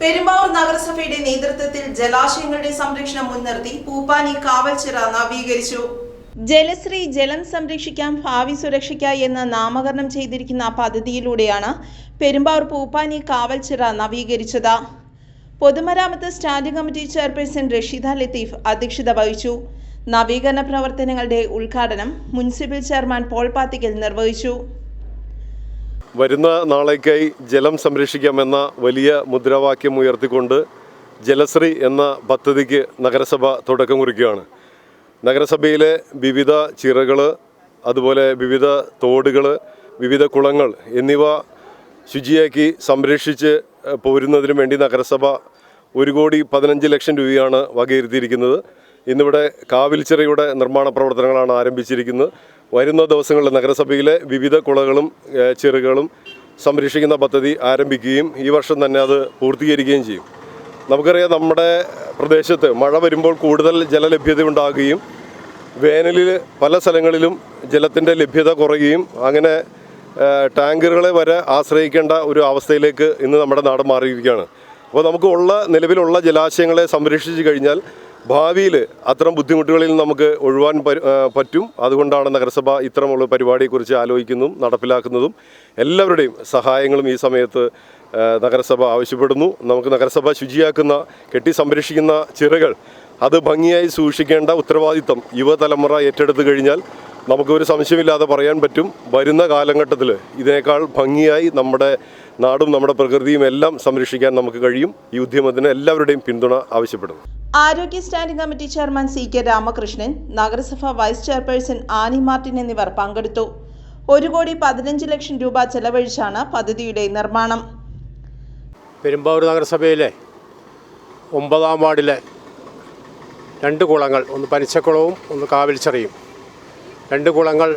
പെരുമ്പാവൂർ നഗരസഭയുടെ നേതൃത്വത്തിൽ ജലാശയങ്ങളുടെ സംരക്ഷണം മുൻനിർത്തി പൂപ്പാനി കാവൽച്ചിറ നവീകരിച്ചു. ജലശ്രീ ജലം സംരക്ഷിക്കാം ഭാവി സുരക്ഷയ്ക്കായി എന്ന് നാമകരണം ചെയ്തിരിക്കുന്ന പദ്ധതിയിലൂടെയാണ് പെരുമ്പാവൂർ പൂപ്പാനി കാവൽച്ചിറ നവീകരിച്ചത്. പൊതുമരാമത്ത് standing committee chairperson Rasheeda Latheef അധ്യക്ഷത വഹിച്ചു. നവീകരണ പ്രവർത്തനങ്ങളുടെ ഉദ്ഘാടനം മുനിസിപ്പൽ ചെയർമാൻ പോൾ പാത്തിക്കൽ നിർവഹിച്ചു. വരുന്ന നാളേക്കായി ജലം സംരക്ഷിക്കാമെന്ന വലിയ മുദ്രാവാക്യം ഉയർത്തിക്കൊണ്ട് ജലശ്രീ എന്ന പദ്ധതിക്ക് നഗരസഭ തുടക്കം കുറിക്കുകയാണ്. നഗരസഭയിലെ വിവിധ ചിറകൾ അതുപോലെ വിവിധ തോടുകൾ വിവിധ കുളങ്ങൾ എന്നിവ ശുചിയാക്കി സംരക്ഷിച്ച് പോരുന്നതിനു വേണ്ടി നഗരസഭ ഒരു കോടി പതിനഞ്ച് ലക്ഷം രൂപയാണ് വകയിരുത്തിയിരിക്കുന്നത്. ഇന്നിവിടെ കാവിൽച്ചിറയുടെ നിർമ്മാണ പ്രവർത്തനങ്ങളാണ് ആരംഭിച്ചിരിക്കുന്നത്. വരുന്ന ദിവസങ്ങളിൽ നഗരസഭയിലെ വിവിധ കുളകളും ചെറുകളും സംരക്ഷിക്കുന്ന പദ്ധതി ആരംഭിക്കുകയും ഈ വർഷം തന്നെ അത് പൂർത്തീകരിക്കുകയും ചെയ്യും. നമുക്കറിയാം നമ്മുടെ പ്രദേശത്ത് മഴ വരുമ്പോൾ കൂടുതൽ ജലലഭ്യത ഉണ്ടാകുകയും വേനലിൽ പല സ്ഥലങ്ങളിലും ജലത്തിന്റെ ലഭ്യത കുറയുകയും അങ്ങനെ ടാങ്കറുകളെ വരെ ആശ്രയിക്കേണ്ട ഒരു അവസ്ഥയിലേക്ക് ഇന്ന് നമ്മുടെ നാട് മാറിയിരിക്കുകയാണ്. അപ്പോൾ നമുക്ക് ഉള്ള നിലവിലുള്ള ജലാശയങ്ങളെ സംരക്ഷിച്ചു കഴിഞ്ഞാൽ ഭാവിയിൽ അത്തരം ബുദ്ധിമുട്ടുകളിൽ നമുക്ക് ഒഴിവാൻ പറ്റും. അതുകൊണ്ടാണ് നഗരസഭ ഇത്തരമുള്ള പരിപാടിയെക്കുറിച്ച് ആലോചിക്കുന്നതും നടപ്പിലാക്കുന്നതും എല്ലാവരുടെയും സഹായങ്ങളും ഈ സമയത്ത് നഗരസഭ ആവശ്യപ്പെടുന്നു. നമുക്ക് നഗരസഭ ശുചിയാക്കുന്ന കെട്ടി സംരക്ഷിക്കുന്ന ചിറകൾ അത് ഭംഗിയായി സൂക്ഷിക്കേണ്ട ഉത്തരവാദിത്തം യുവതലമുറ ഏറ്റെടുത്തു കഴിഞ്ഞാൽ നമുക്ക് ഒരു സംശയമില്ലാതെ പറയാൻ പറ്റും. വരുന്ന കാലഘട്ടത്തിൽ ഇതിനേക്കാൾ ഭംഗിയായി നമ്മുടെ നാടും നമ്മുടെ പ്രകൃതിയും എല്ലാം സംരക്ഷിക്കാൻ നമുക്ക് കഴിയും. ഈ ഉദ്യമത്തിന് എല്ലാവരുടെയും പിന്തുണ ആവശ്യപ്പെടുന്നു. ആരോഗ്യ standing committee chairman C K Ramakrishnan നഗരസഭ വൈസ് ചെയർപേഴ്സൺ ആനി മാർട്ടിൻ എന്നിവർ പങ്കെടുത്തു. ഒരു കോടി പതിനഞ്ച് ലക്ഷം രൂപ ചെലവഴിച്ചാണ് പദ്ധതിയുടെ നിർമ്മാണം. പെരുമ്പാവൂർ നഗരസഭയിലെ ഒമ്പതാം വാർഡിലെ രണ്ട് കുളങ്ങൾ ഒന്ന് പനിച്ചക്കുളവും ഒന്ന് കാവിൽച്ചിറയും. രണ്ട് കുളങ്ങൾ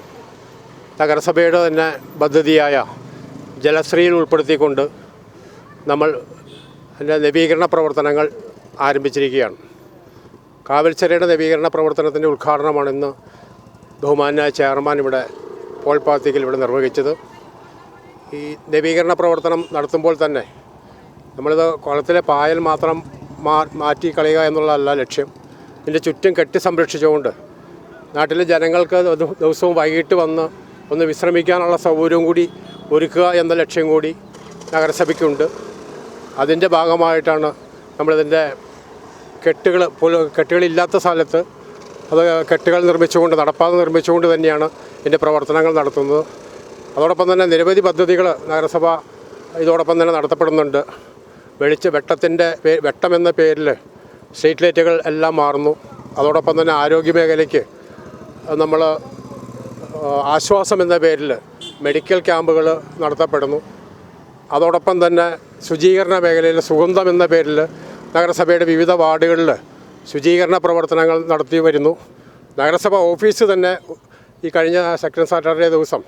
നഗരസഭയുടെ തന്നെ പദ്ധതിയായ ജലശ്രീയിൽ ഉൾപ്പെടുത്തിക്കൊണ്ട് നമ്മൾ അതിന്റെ നവീകരണ പ്രവർത്തനങ്ങൾ ആരംഭിച്ചിരിക്കുകയാണ്. കാവിൽച്ചിറയുടെ നവീകരണ പ്രവർത്തനത്തിന്റെ ഉദ്ഘാടനമാണ് ഇന്ന് ബഹുമാനായ ചെയർമാൻ ഇവിടെ പോൾ പാത്തിക്കൽ ഇവിടെ നിർവഹിച്ചത്. ഈ നവീകരണ പ്രവർത്തനം നടത്തുമ്പോൾ തന്നെ നമ്മളിത് കുളത്തിലെ പായൽ മാത്രം മാറ്റി കളയുക എന്നുള്ളതല്ല ലക്ഷ്യം. ഇതിന്റെ ചുറ്റും കെട്ടി സംരക്ഷിച്ചുകൊണ്ട് നാട്ടിലെ ജനങ്ങൾക്ക് ദിവസവും വൈകിട്ട് വന്ന് ഒന്ന് വിശ്രമിക്കാനുള്ള സൗകര്യവും കൂടി ഒരുക്കുക എന്ന ലക്ഷ്യം കൂടി നഗരസഭയ്ക്കുണ്ട്. അതിന്റെ ഭാഗമായിട്ടാണ് നമ്മളിതിന്റെ കെട്ടുകൾ കെട്ടുകളില്ലാത്ത സ്ഥലത്ത് അത് കെട്ടുകൾ നിർമ്മിച്ചുകൊണ്ട് നടപ്പാത നിർമ്മിച്ചുകൊണ്ട് തന്നെയാണ് ഇതിന്റെ പ്രവർത്തനങ്ങൾ നടത്തുന്നത്. അതോടൊപ്പം തന്നെ നിരവധി പദ്ധതികൾ നഗരസഭ ഇതോടൊപ്പം തന്നെ നടത്തപ്പെടുന്നുണ്ട്. വെളിച്ച വെട്ടത്തിന്റെ വെട്ടം എന്ന പേരിൽ സ്ട്രീറ്റ് ലൈറ്റുകൾ എല്ലാം മാറുന്നു. അതോടൊപ്പം തന്നെ ആരോഗ്യ മേഖലയ്ക്ക് നമ്മൾ ആശ്വാസം എന്ന പേരിൽ മെഡിക്കൽ ക്യാമ്പുകൾ നടത്തപ്പെടുന്നു. അതോടൊപ്പം തന്നെ ശുചീകരണ മേഖലയിൽ സുഗന്ധം എന്ന പേരിൽ നഗരസഭയുടെ വിവിധ വാർഡുകളിൽ ശുചീകരണ പ്രവർത്തനങ്ങൾ നടത്തി വരുന്നു. നഗരസഭ ഓഫീസ് തന്നെ ഈ കഴിഞ്ഞ സെക്കൻഡ് സാറ്റർഡേ ദിവസം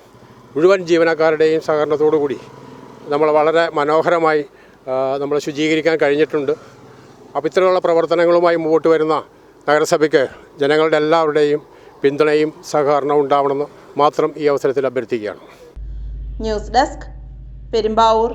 മുഴുവൻ ജീവനക്കാരുടെയും സഹകരണത്തോടു കൂടി നമ്മൾ വളരെ മനോഹരമായി നമ്മൾ ശുചീകരിക്കാൻ കഴിഞ്ഞിട്ടുണ്ട്. അപ്പോൾ ഇത്തരമുള്ള പ്രവർത്തനങ്ങളുമായി മുമ്പോട്ട് വരുന്ന നഗരസഭയ്ക്ക് ജനങ്ങളുടെ എല്ലാവരുടെയും പിന്തുണയും സഹകരണവും ഉണ്ടാവണമെന്ന് മാത്രം ഈ അവസരത്തിൽ അഭ്യർത്ഥിക്കുകയാണ്. News desk Perumbavoor.